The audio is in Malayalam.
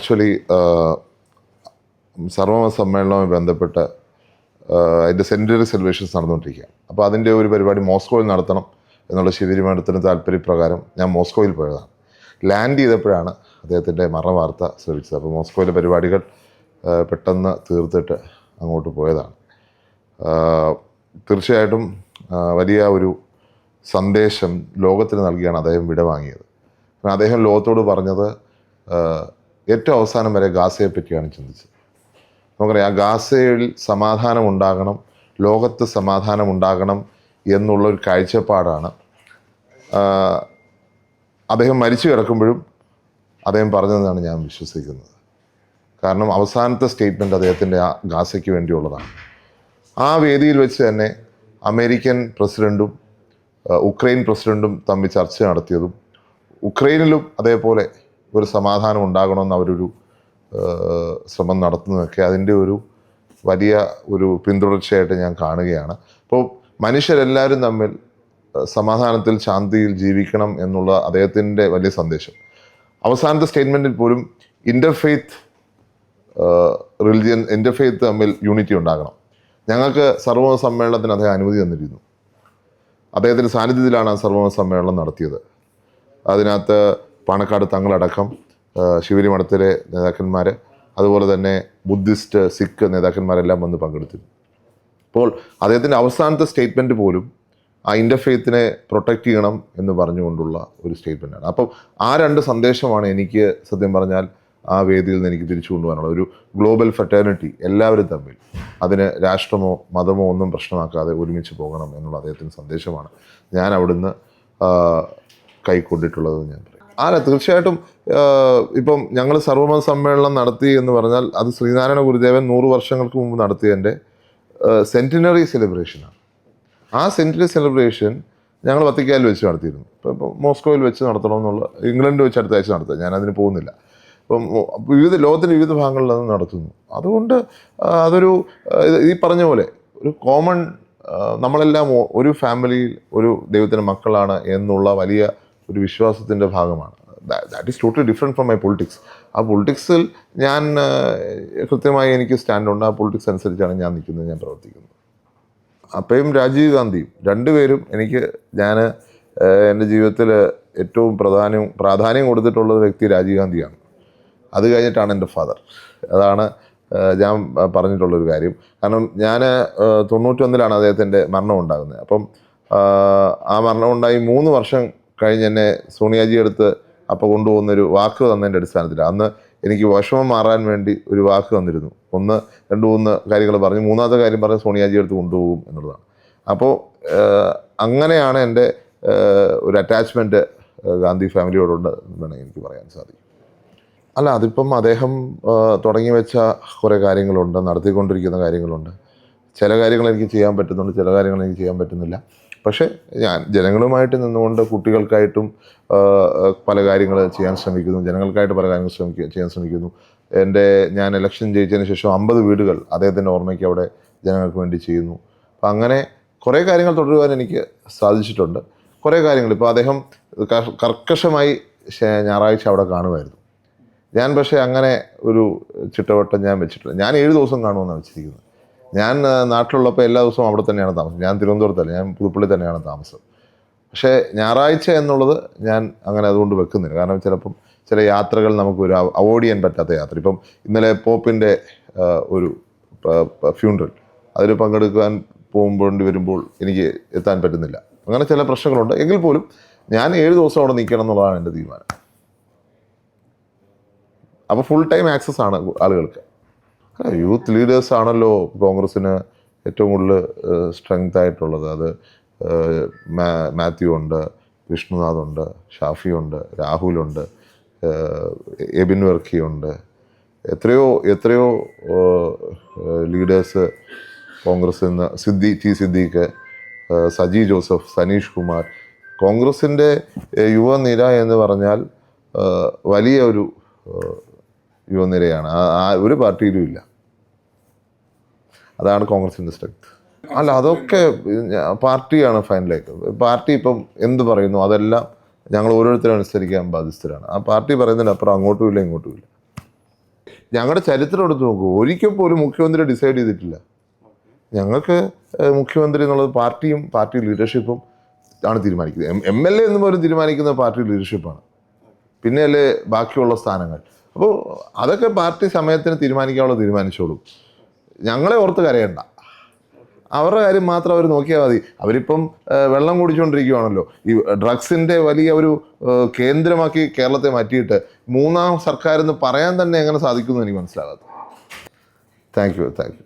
ആക്ച്വലി സർവമ സമ്മേളനവുമായി ബന്ധപ്പെട്ട് ആഹ്, അതിന്റെ സെന്ററി സെലിബ്രേഷൻസ് നടന്നുകൊണ്ടിരിക്കുകയാണ്. അപ്പോൾ അതിന്റെ ഒരു പരിപാടി മോസ്കോയിൽ നടത്തണം എന്നുള്ള ശിവരിമഠത്തിന് താല്പര്യപ്രകാരം ഞാൻ മോസ്കോയിൽ പോയതാണ്. ലാൻഡ് ചെയ്തപ്പോഴാണ് അദ്ദേഹത്തിന്റെ മരണ വാർത്ത ശ്രമിച്ചത്. അപ്പോൾ മോസ്കോയിലെ പരിപാടികൾ പെട്ടെന്ന് തീർത്തിട്ട് അങ്ങോട്ട് പോയതാണ്. തീർച്ചയായിട്ടും വലിയ ഒരു സന്ദേശം ലോകത്തിന് നൽകിയാണ് അദ്ദേഹം വിടവാങ്ങിയത്. അദ്ദേഹം ലോകത്തോട് പറഞ്ഞത് ഏറ്റവും അവസാനം വരെ ഗാസയെ പറ്റിയാണ് ചിന്തിച്ചത്. നമുക്കറിയാം ഗാസയിൽ സമാധാനം ഉണ്ടാകണം ലോകത്ത് സമാധാനം ഉണ്ടാകണം എന്നുള്ള ഒരു കാഴ്ചപ്പാടാണ്. അദ്ദേഹം മരിച്ചു കിടക്കുമ്പോഴും അദ്ദേഹം പറഞ്ഞതെന്നാണ് ഞാൻ വിശ്വസിക്കുന്നത്. കാരണം അവസാനത്തെ സ്റ്റേറ്റ്മെന്റ് അദ്ദേഹത്തിന്റെ ആ ഗാസയ്ക്ക് വേണ്ടിയുള്ളതാണ്. ആ വേദിയിൽ വെച്ച് തന്നെ അമേരിക്കൻ പ്രസിഡന്റും ഉക്രൈൻ പ്രസിഡന്റും തമ്മിൽ ചർച്ച നടത്തിയതും ഉക്രൈനിലും അതേപോലെ ഒരു സമാധാനം ഉണ്ടാകണമെന്ന് അവരൊരു ശ്രമം നടത്തുന്നതൊക്കെ അതിന്റെ ഒരു വലിയ ഒരു പിന്തുടർച്ചയായിട്ട് ഞാൻ കാണുകയാണ്. അപ്പോൾ മനുഷ്യരെല്ലാവരും തമ്മിൽ സമാധാനത്തിൽ ശാന്തിയിൽ ജീവിക്കണം എന്നുള്ള അദ്ദേഹത്തിന്റെ വലിയ സന്ദേശം. അവസാനത്തെ സ്റ്റേറ്റ്മെന്റിൽ പോലും ഇന്റർഫെയ്ത്ത് റിലിജിയൻ ഇന്റർഫെയ്ത്ത് തമ്മിൽ യൂണിറ്റി ഉണ്ടാകണം. ഞങ്ങൾക്ക് സർവമത സമ്മേളനത്തിന് അദ്ദേഹം അനുമതി തന്നിരുന്നു. അദ്ദേഹത്തിന്റെ സാന്നിധ്യത്തിലാണ് ആ സർവമത സമ്മേളനം നടത്തിയത്. അതിനകത്ത് പാണക്കാട് തങ്ങളടക്കം ശിവരി മഠത്തിലെ നേതാക്കന്മാർ അതുപോലെ തന്നെ ബുദ്ധിസ്റ്റ് സിഖ് നേതാക്കന്മാരെല്ലാം വന്ന് പങ്കെടുത്തിരുന്നു. അപ്പോൾ അദ്ദേഹത്തിന്റെ അവസാനത്തെ സ്റ്റേറ്റ്മെന്റ് പോലും ആ ഇന്റർഫെയ്ത്തിനെ പ്രൊട്ടക്റ്റ് ചെയ്യണം എന്ന് പറഞ്ഞുകൊണ്ടുള്ള ഒരു സ്റ്റേറ്റ്മെന്റാണ് അപ്പം ആ രണ്ട് സന്ദേശമാണ് എനിക്ക് സത്യം പറഞ്ഞാൽ ആ വേദിയിൽ നിന്ന് എനിക്ക് തിരിച്ചു കൊണ്ടുപോകാനുള്ള ഒരു ഗ്ലോബൽ ഫെറ്റേണിറ്റി എല്ലാവരും തമ്മിൽ അതിന് രാഷ്ട്രമോ മതമോ ഒന്നും പ്രശ്നമാക്കാതെ ഒരുമിച്ച് പോകണം എന്നുള്ള അദ്ദേഹത്തിന്റെ സന്ദേശമാണ് ഞാൻ അവിടുന്ന് കൈക്കൊണ്ടിട്ടുള്ളതെന്ന് കൈക്കൊണ്ടിട്ടുള്ളത് ഞാൻ പറയും. അല്ല തീർച്ചയായിട്ടും ഇപ്പം ഞങ്ങൾ സർവമത സമ്മേളനം നടത്തി എന്ന് പറഞ്ഞാൽ അത് ശ്രീനാരായണ ഗുരുദേവൻ നൂറ് വർഷങ്ങൾക്ക് മുമ്പ് നടത്തിയതിന്റെ സെന്റിനറി സെലിബ്രേഷനാണ് ആ സെന്റിനറി സെലിബ്രേഷൻ ഞങ്ങൾ വത്തിക്കാനിൽ വെച്ച് നടത്തിയിരുന്നു. ഇപ്പം മോസ്കോയിൽ വെച്ച് നടത്തണമെന്നുള്ള ഇംഗ്ലണ്ടിൽ വെച്ച് അടുത്ത ആഴ്ച നടത്തുക. ഞാൻ പോകുന്നില്ല. ഇപ്പം വിവിധ ലോകത്തിന്റെ വിവിധ ഭാഗങ്ങളിൽ അത് നടത്തുന്നു. അതുകൊണ്ട് അതൊരു ഈ പറഞ്ഞ പോലെ ഒരു കോമൺ നമ്മളെല്ലാം ഒരു ഫാമിലിയിൽ ഒരു ദൈവത്തിന്റെ മക്കളാണ് എന്നുള്ള വലിയ ഒരു വിശ്വാസത്തിന്റെ ഭാഗമാണ്. That is totally different from my politics ആ പൊളിറ്റിക്സിൽ ഞാൻ കൃത്യമായി എനിക്ക് സ്റ്റാൻഡുണ്ട്. ആ പൊളിറ്റിക്സ് അനുസരിച്ചാണ് ഞാൻ നിൽക്കുന്നത് ഞാൻ പ്രവർത്തിക്കുന്നത്. അപ്പയും രാജീവ് ഗാന്ധിയും രണ്ടുപേരും എനിക്ക് ഞാൻ എന്റെ ജീവിതത്തിൽ ഏറ്റവും പ്രധാനം പ്രാധാന്യം കൊടുത്തിട്ടുള്ള വ്യക്തി രാജീവ് ഗാന്ധിയാണ്. അത് കഴിഞ്ഞിട്ടാണ് എന്റെ ഫാദർ അതാണ് ഞാൻ പറഞ്ഞിട്ടുള്ളൊരു കാര്യം. കാരണം ഞാൻ തൊണ്ണൂറ്റൊന്നിലാണ് അദ്ദേഹത്തിന്റെ മരണം ഉണ്ടാകുന്നത്. അപ്പം ആ മരണം ഉണ്ടായി മൂന്ന് വർഷം കഴിഞ്ഞ് എന്നെ സോണിയാജി അടുത്ത് അപ്പോൾ കൊണ്ടുപോകുന്നൊരു വാക്ക് തന്നതിന്റെ അടിസ്ഥാനത്തിൽ അന്ന് എനിക്ക് വിഷമം മാറാൻ വേണ്ടി ഒരു വാക്ക് തന്നിരുന്നു ഒന്ന് രണ്ട് മൂന്ന് കാര്യങ്ങൾ പറഞ്ഞു. മൂന്നാമത്തെ കാര്യം പറഞ്ഞ് സോണിയാജി അടുത്ത് കൊണ്ടുപോകും എന്നുള്ളതാണ്. അപ്പോൾ അങ്ങനെയാണ് എന്റെ ഒരു അറ്റാച്ച്മെന്റ് ഗാന്ധി ഫാമിലിയോടുണ്ട് എന്ന് വേണമെങ്കിൽ എനിക്ക് പറയാൻ സാധിക്കും. അല്ല അതിപ്പം അദ്ദേഹം തുടങ്ങി വെച്ച കുറേ കാര്യങ്ങളുണ്ട് നടത്തിക്കൊണ്ടിരിക്കുന്ന കാര്യങ്ങളുണ്ട്. ചില കാര്യങ്ങൾ എനിക്ക് ചെയ്യാൻ പറ്റുന്നുണ്ട് ചില കാര്യങ്ങൾ എനിക്ക് ചെയ്യാൻ പറ്റുന്നില്ല. പക്ഷേ ഞാൻ ജനങ്ങളുമായിട്ട് നിന്നുകൊണ്ട് കുട്ടികൾക്കായിട്ടും പല കാര്യങ്ങൾ ചെയ്യാൻ ശ്രമിക്കുന്നു. ജനങ്ങൾക്കായിട്ട് പല കാര്യങ്ങൾ ശ്രമിക്കുക ചെയ്യാൻ ശ്രമിക്കുന്നു. എന്റെ ഞാൻ ഇലക്ഷൻ ജയിച്ചതിന് ശേഷം അമ്പത് വീടുകൾ അദ്ദേഹത്തിന്റെ ഓർമ്മയ്ക്ക് അവിടെ ജനങ്ങൾക്ക് വേണ്ടി ചെയ്യുന്നു. അപ്പം അങ്ങനെ കുറേ കാര്യങ്ങൾ തുടരുവാൻ എനിക്ക് സാധിച്ചിട്ടുണ്ട്. കുറേ കാര്യങ്ങൾ. ഇപ്പോൾ അദ്ദേഹം കർക്കശമായി ഞായറാഴ്ച അവിടെ കാണുമായിരുന്നു. ഞാൻ പക്ഷേ അങ്ങനെ ഒരു ചിട്ടവട്ടം ഞാൻ വെച്ചിട്ടുണ്ട് ഞാൻ ഏഴ് ദിവസം കാണുമെന്നാണ് വെച്ചിരിക്കുന്നത്. ഞാൻ നാട്ടിലുള്ളപ്പോൾ എല്ലാ ദിവസവും അവിടെ തന്നെയാണ് താമസം. ഞാൻ തിരുവനന്തപുരത്തല്ല ഞാൻ പുതുപ്പള്ളി തന്നെയാണ് താമസം. പക്ഷേ ഞായറാഴ്ച എന്നുള്ളത് ഞാൻ അങ്ങനെ അതുകൊണ്ട് വെക്കുന്നില്ല. കാരണം ചിലപ്പം ചില യാത്രകൾ നമുക്ക് ഒരു അവോയ്ഡ് ചെയ്യാൻ പറ്റാത്ത യാത്ര. ഇപ്പം ഇന്നലെ പോപ്പിന്റെ ഒരു ഫ്യൂണറൽ. അതിൽ പങ്കെടുക്കാൻ പോകുമ്പോണ്ടി വരുമ്പോൾ എനിക്ക് എത്താൻ പറ്റുന്നില്ല. അങ്ങനെ ചില പ്രശ്നങ്ങളുണ്ട്. എങ്കിൽ പോലും ഞാൻ ഏഴ് ദിവസം അവിടെ നിൽക്കണം എന്നുള്ളതാണ് എന്റെ തീരുമാനം. അപ്പോൾ ഫുൾ ടൈം ആക്സസ് ആണ് ആളുകൾക്ക്. യൂത്ത് ലീഡേഴ്സ് ആണല്ലോ കോൺഗ്രസ്സിന് ഏറ്റവും കൂടുതൽ സ്ട്രെങ്ത് ആയിട്ടുള്ളത്. അത് മാത്യു ഉണ്ട് വിഷ്ണുനാഥ് ഉണ്ട് ഷാഫി ഉണ്ട് രാഹുലുണ്ട് എബിൻ വർക്കി ഉണ്ട്. എത്രയോ എത്രയോ ലീഡേഴ്സ് കോൺഗ്രസ് നിന്ന് സിദ്ദി ടി സിദ്ദീഖ് സജി ജോസഫ് സനീഷ് കുമാർ. കോൺഗ്രസിന്റെ യുവനിര എന്ന് പറഞ്ഞാൽ വലിയ ഒരു യുവനിരയാണ്. ആ ഒരു പാർട്ടിയിലും ഇല്ല. അതാണ് കോൺഗ്രസിന്റെ സ്ട്രെങ്ത്. അല്ല അതൊക്കെ പാർട്ടിയാണ് ഫൈനലേക്ക് പാർട്ടി ഇപ്പം എന്ത് പറയുന്നു അതെല്ലാം ഞങ്ങൾ ഓരോരുത്തരും അനുസരിക്കാൻ ബാധ്യസ്ഥരാണ്. ആ പാർട്ടി പറയുന്നതിനപ്പുറം അങ്ങോട്ടും ഇല്ല ഇങ്ങോട്ടും ഇല്ല. ഞങ്ങളുടെ ചരിത്രം എടുത്ത് നോക്കൂ. ഒരിക്കൽ പോലും മുഖ്യമന്ത്രി ഡിസൈഡ് ചെയ്തിട്ടില്ല. ഞങ്ങൾക്ക് മുഖ്യമന്ത്രി എന്നുള്ളത് പാർട്ടിയും പാർട്ടി ലീഡർഷിപ്പും ആണ് തീരുമാനിക്കുന്നത്. എം എൽ എ എന്ന് പോലും തീരുമാനിക്കുന്ന പാർട്ടി ലീഡർഷിപ്പാണ്. പിന്നെ അല്ലേ ബാക്കിയുള്ള സ്ഥാനങ്ങൾ. അപ്പോൾ അതൊക്കെ പാർട്ടി സമയത്തിന് തീരുമാനിക്കാനുള്ള തീരുമാനിച്ചോളൂ. ഞങ്ങളെ ഓർത്ത് കരയണ്ട. അവരുടെ കാര്യം മാത്രം അവർ നോക്കിയാൽ മതി. അവരിപ്പം വെള്ളം കുടിച്ചുകൊണ്ടിരിക്കുകയാണല്ലോ ഈ ഡ്രഗ്സിന്റെ വലിയ ഒരു കേന്ദ്രമാക്കി കേരളത്തെ മാറ്റിയിട്ട് മൂന്നാം സർക്കാരെന്ന് പറയാൻ തന്നെ എങ്ങനെ സാധിക്കുമെന്ന് എനിക്ക് മനസ്സിലാകാത്ത താങ്ക് യു താങ്ക് യു.